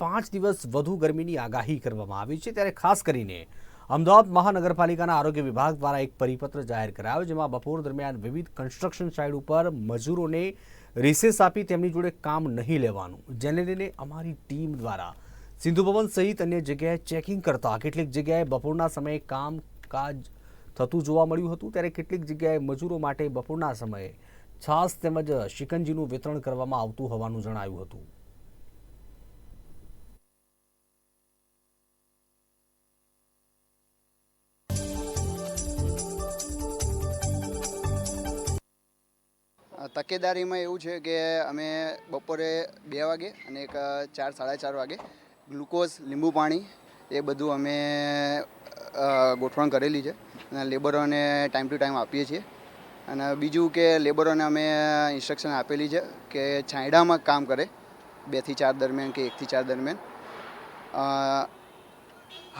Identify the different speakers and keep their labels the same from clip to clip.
Speaker 1: પાંચ દિવસ વધુ ગરમીની આગાહી કરવામાં આવી છે ત્યારે ખાસ કરીને અમદાવાદ મહાનગરપાલિકાના આરોગ્ય વિભાગ દ્વારા એક પરિપત્ર જાહેર કરાયો જેમાં બપોર દરમિયાન વિવિધ કન્સ્ટ્રક્શન સાઇટ ઉપર મજૂરોને રિસેસ આપી તેમની જોડે કામ નહીં લેવાનું. જેને લઈને અમારી ટીમ દ્વારા સિંધુ ભવન સહિત અન્ય જગ્યાએ ચેકિંગ કરતા કેટલીક જગ્યાએ બપોરના સમયે કામકાજ થતું જોવા મળ્યું હતું ત્યારે કેટલીક જગ્યાએ મજૂરો માટે બપોરના સમયે છાસ તેમજ શિકંજીનું વિતરણ કરવામાં આવતું હોવાનું જણાયું હતું.
Speaker 2: તકેદારીમાં એવું છે કે અમે બપોરે બે વાગે અને એક ચાર, સાડા ચાર વાગે ગ્લુકોઝ, લીંબુ પાણી એ બધું અમે ગોઠવણ કરેલી છે અને લેબરોને ટાઈમ ટુ ટાઈમ આપીએ છીએ. અને બીજું કે લેબરોને અમે ઇન્સ્ટ્રક્શન આપેલી છે કે છાંયડામાં કામ કરે બેથી ચાર દરમિયાન કે એકથી ચાર દરમિયાન.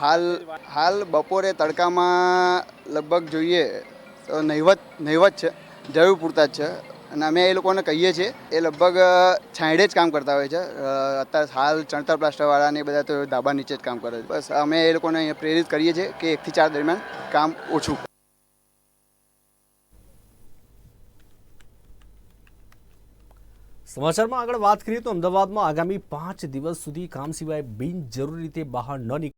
Speaker 2: હાલ હાલ બપોરે તડકામાં લગભગ જોઈએ તો નહિવત નહિવત છે, જરૂર પૂરતા જ છે. અને અમે એ લોકોને કહીએ છીએ, એ લગભગ છાંયડે જ કામ કરતા હોય છે. અત્યારે હાલ ચણતર પ્લાસ્ટરવાળા ને બધા તો ધાબા નીચે જ કામ કરે છે. બસ, અમે એ લોકોને અહીંયા પ્રેરિત કરીએ છીએ કે એકથી ચાર દરમિયાન કામ ઓછું.
Speaker 1: સમાચારમાં આગળ વાત કરીએ તો અમદાવાદમાં આગામી પાંચ દિવસ સુધી કામ સિવાય બિનજરૂરી રીતે બહાર ન નીકળ.